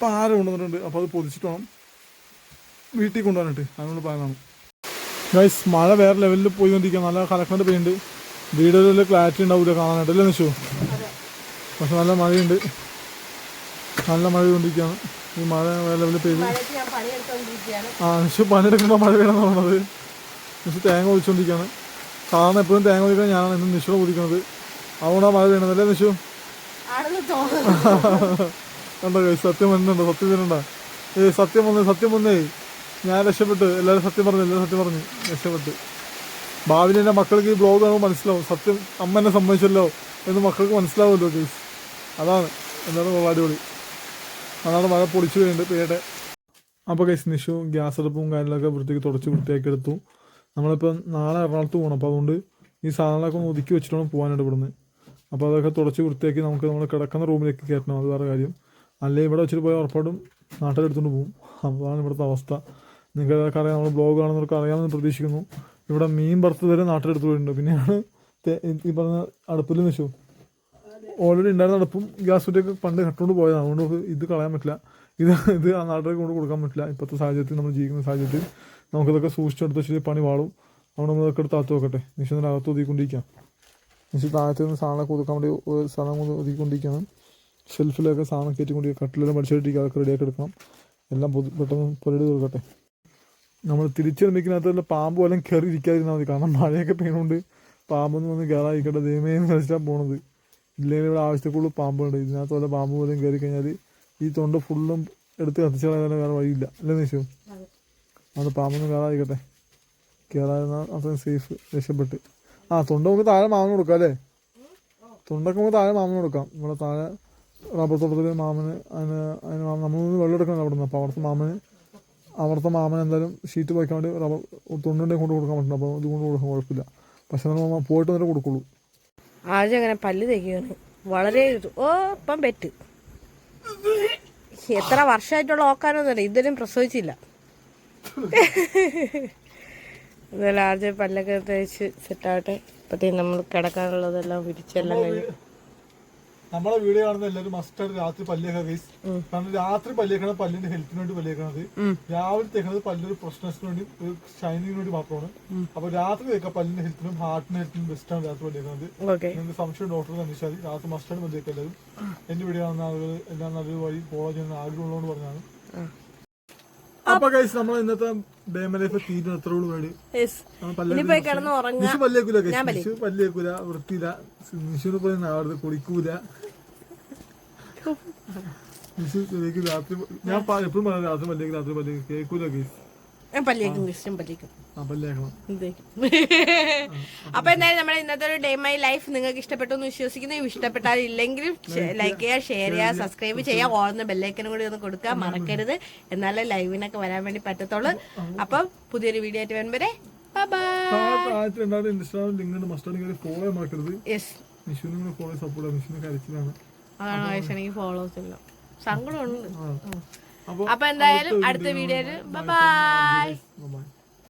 A: പാല കൊണ്ടുവന്നിട്ടുണ്ട്. അപ്പോൾ അത് പൊതിച്ചിട്ട് വേണം വീട്ടിൽ കൊണ്ടുപോകാനായിട്ട്. അതിനുള്ള പ്ലാനാണ്. ഗൈസ് മഴ വേറെ ലെവലിൽ പോയിക്കൊണ്ടിരിക്കുക നല്ല കലക്കണ്ട് പെയ്യുണ്ട് വീഡിയോയിൽ ക്ലാരിറ്റി ഉണ്ടാവില്ല കാണാനായിട്ട്. അല്ലേ നിശു പക്ഷെ നല്ല മഴയുണ്ട്. നല്ല മഴ കൊണ്ടിരിക്കുകയാണ് ഈ മഴ വേറെ ലെവലിൽ പെയ്ത്. ആ നിശു പണിയെടുക്കുമ്പോൾ മഴ വേണമെന്ന് പറഞ്ഞത്. നിശു തേങ്ങ ഒഴിച്ചുകൊണ്ടിരിക്കുകയാണ് സാധാരണ എപ്പോഴും തേങ്ങ ഒഴിക്കാൻ ഞാനാണ് ഇന്ന് നിശു ഒഴിക്കുന്നത് അതുകൊണ്ടാണ് മഴ വീണത് അല്ലേ നിശു ഉണ്ടോ സത്യം വന്നുണ്ടോ സത്യം വരുന്നുണ്ടോ ഏ സത്യം വന്നേ സത്യം വന്നേ. ഞാൻ രക്ഷപ്പെട്ട് എല്ലാവരും സത്യം പറഞ്ഞു എല്ലാവരും സത്യം പറഞ്ഞു രക്ഷപ്പെട്ട്. ഭാവിയിൽ എന്റെ മക്കൾക്ക് ഈ ബ്ലോഗ് കാണുമ്പോൾ മനസ്സിലാവും സത്യം അമ്മ എന്നെ സംബന്ധിച്ചല്ലോ എന്ന് മക്കൾക്ക് മനസ്സിലാവുമല്ലോ കേസ് അതാണ് എന്താണ് കൊള്ളാടിപൊളി അതാണ് മഴ പൊളിച്ചു കഴിഞ്ഞിട്ട് പേടെ. അപ്പോൾ കേസ് നിഷു ഗ്യാസ് അടുപ്പും കാര്യങ്ങളൊക്കെ വൃത്തിക്ക് തുടച്ച് വൃത്തിയാക്കി എടുത്തു. നമ്മളിപ്പോൾ നാളെ എറണാകുളത്ത് പോകണം അപ്പോൾ അതുകൊണ്ട് ഈ സാധനങ്ങളൊക്കെ ഒന്ന് ഒതുക്കി വെച്ചിട്ടാണ് പോകാനായിട്ട് ഇവിടുന്ന്. അപ്പോൾ അതൊക്കെ തുടച്ച് വൃത്തിയാക്കി നമുക്ക് നമ്മൾ കിടക്കുന്ന റൂമിലേക്ക് കയറ്റണം. അത് വേറെ കാര്യം. അല്ലെങ്കിൽ ഇവിടെ വെച്ചിട്ട് പോയാൽ ഉറപ്പായിട്ടും നാട്ടിലെടുത്തുകൊണ്ട് പോകും. അതാണ് ഇവിടുത്തെ അവസ്ഥ. നിങ്ങൾക്ക് അതൊക്കെ അറിയാം നമ്മൾ ബ്ലോഗ് കാണുന്നവർക്ക് അറിയാമെന്ന് പ്രതീക്ഷിക്കുന്നു. ഇവിടെ മീൻ വറുത്ത് വരെ നാട്ടിലെടുത്ത് പോയിട്ടുണ്ട്. പിന്നെയാണ് ഈ പറഞ്ഞ അടുപ്പിൽ നിശു ഓൾറെഡി ഉണ്ടായിരുന്ന അടുപ്പും ഗ്യാസ് കുറ്റിയൊക്കെ പണ്ട് കട്ടുകൊണ്ട് പോയതാണ്. അതുകൊണ്ട് നമുക്ക് ഇത് കളയാൻ പറ്റില്ല. ഇത് ഇത് ആ നാട്ടിലേക്ക് കൊണ്ട് കൊടുക്കാൻ പറ്റില്ല. ഇപ്പോഴത്തെ സാഹചര്യത്തിൽ നമ്മൾ ജീവിക്കുന്ന സാഹചര്യത്തിൽ നമുക്കിതൊക്കെ സൂക്ഷിച്ചെടുത്ത് വെച്ചിട്ട് പണി വാളും. അതുകൊണ്ട് നമ്മൾ ഇതൊക്കെ എടുത്ത് അകത്ത് വെക്കട്ടെ. നിശ്ചയത്തിന്റെ അകത്ത് ഒതുക്കിക്കൊണ്ടിരിക്കാം. നിശ്ചയ താഴത്ത് നിന്ന് സാധനമൊക്കെ ഒതുക്കാൻ വേണ്ടി സാധനം കൊണ്ട് ഒതുക്കിക്കൊണ്ടിരിക്കണം ഷെൽഫിലൊക്കെ സാധനം കയറ്റിക്കൊണ്ടിരിക്കുക കട്ടിലെല്ലാം പഠിച്ചിട്ടിരിക്കുക അതൊക്കെ റെഡിയാക്കി എടുക്കണം. എല്ലാം പെട്ടെന്ന് പൊരടി തീർക്കട്ടെ. നമ്മൾ തിരിച്ചു നിർമ്മിക്കുന്നതിനകത്തുള്ള പാമ്പ് വല്ലതും കയറി ഇരിക്കാതിരുന്നാൽ മതി. കാരണം മഴയൊക്കെ പെയ്യുന്നുണ്ട് പാമ്പൊന്നും വന്ന് കയറാതിരിക്കട്ടെ. ദൈവമേ എന്ന് വെച്ചിട്ടാണ് പോണത്. ഇല്ലെങ്കിൽ ഇവിടെ ആവശ്യത്തിക്കുള്ള പാമ്പുണ്ട് ഇതിനകത്ത് വല്ല പാമ്പ് പോലും കയറി കഴിഞ്ഞാൽ ഈ തൊണ്ട ഫുള്ളും എടുത്ത് കത്തിച്ച് കളയാൻ വേറെ വഴിയില്ല. അല്ലേ നിശു അത് പാമ്പൊന്നും കയറാതിരിക്കട്ടെ. കയറാതിരുന്നാൽ അത്രയും സേഫ് രക്ഷപ്പെട്ട്. ആ തൊണ്ട നമുക്ക് താഴെ മാമന് കൊടുക്കാം അല്ലേ? തൊണ്ടൊക്കെ നമുക്ക് താഴെ മാമന് കൊടുക്കാം. ഇവിടെ താഴെ റബ്ബർ തോട്ടത്തിൽ മാമന് അതിന് അതിന് നമ്മളൊന്ന് വെള്ളം എടുക്കണം അവിടെ നിന്ന് അപ്പോൾ അവിടുത്തെ മാമന് അവിടുത്തെ മാമൻ എന്തായാലും ഷീറ്റ് വയ്ക്കാൻ വേണ്ടി റബ്ബർ തൊണ്ടുണ്ടെങ്കിൽ കൊണ്ട് കൊടുക്കാൻ പറ്റും അപ്പോൾ ഇത് കൊണ്ട് കൊടുക്കാൻ കുഴപ്പമില്ല. പക്ഷെ നമ്മൾ പോയിട്ട് വന്നിട്ട് കൊടുക്കുള്ളൂ.
B: ആദ്യം അങ്ങനെ പല്ല് തേക്കുകയാണ് വളരെ. ഓ ഇപ്പം പെറ്റ്. എത്ര വർഷമായിട്ടുള്ള ഓക്കാനൊന്നുമില്ല ഇതുവരെയും പ്രസവിച്ചില്ല. എന്നാലും ആദ്യം പല്ലൊക്കെ തേച്ച് സെറ്റാവട്ടെ ഇപ്പത്തേക്കും നമ്മൾ കിടക്കാനുള്ളതെല്ലാം വിരിച്ചെല്ലാം കഴിഞ്ഞു
A: നമ്മളെ വീഡിയോ കാണുന്ന എല്ലാവരും മസ്റ്റായിട്ട് രാത്രി പല്ലിയൊക്കെ ഗൈസ് കാരണം രാത്രി പല്ലേക്കണ പല്ലിന്റെ ഹെൽത്തിന് വേണ്ടി പല്ലേക്കണത് രാവിലെ തേക്കുന്നത് പല്ലൊരു പ്രശ്നത്തിന് വേണ്ടി ഒരു ഷൈനിങ്ങിന് വേണ്ടി മാത്രമാണ്. അപ്പൊ രാത്രി തേക്കുക പല്ലിന്റെ ഹെൽത്തിനും ഹാർട്ടിന്റെ ഹെൽത്തിനും ബെസ്റ്റാണ് രാത്രി
B: പല്ലേക്കണത്
A: നിങ്ങൾക്ക് സംശയം ഡോക്ടറെ അന്വേഷിച്ചാൽ രാത്രി മസ്റ്റായിട്ട് പല്ലിയേക്കുക എല്ലാവരും. എന്റെ വീഡിയോ കാണുന്ന ആളുകൾ എല്ലാം നല്ലൊരു വഴി ഫോളോ ചെയ്യുന്ന ആഗ്രഹമുള്ളതുകൊണ്ട് പറഞ്ഞാണ് അപ്പൊ ഗൈസ് നമ്മൾ ഇന്നത്തെ
B: പോയി കിടന്ന്
A: വൃത്തിയില്ല പോയി നാളെ കുളിക്കൂല. നിഷു ശരിക്കും രാത്രി ഞാൻ എപ്പോഴും പറയാം രാത്രി പല്ലേക്ക് രാത്രി പല്ലേക്ക് കേൾക്കൂല കേസ്
B: ഞാൻ ക്രിസ്ത്യൻ. അപ്പൊ എന്തായാലും നമ്മുടെ ഇന്നത്തെ ഒരു ഡേ മൈ ലൈഫ് നിങ്ങൾക്ക് ഇഷ്ടപ്പെട്ടു എന്ന് വിശ്വസിക്കുന്നു. ഇഷ്ടപ്പെട്ടാൽ ഇല്ലെങ്കിലും ലൈക്ക് ചെയ്യുക ഷെയർ ചെയ്യുക സബ്സ്ക്രൈബ് ചെയ്യുക. ഓർന്ന് ബെല്ലൈക്കനും കൂടി ഒന്ന് കൊടുക്കുക. മറക്കരുത്. എന്നാലേ ലൈവിനൊക്കെ വരാൻ വേണ്ടി പറ്റത്തുള്ളൂ. അപ്പം പുതിയൊരു വീഡിയോ ആയിട്ട് അതാണ് വയസ്സ് ഫോളോവേഴ്സ് ഇല്ല സങ്കടമുണ്ട്.
A: അപ്പൊ
B: എന്തായാലും അടുത്ത വീഡിയോയിൽ
A: ബൈ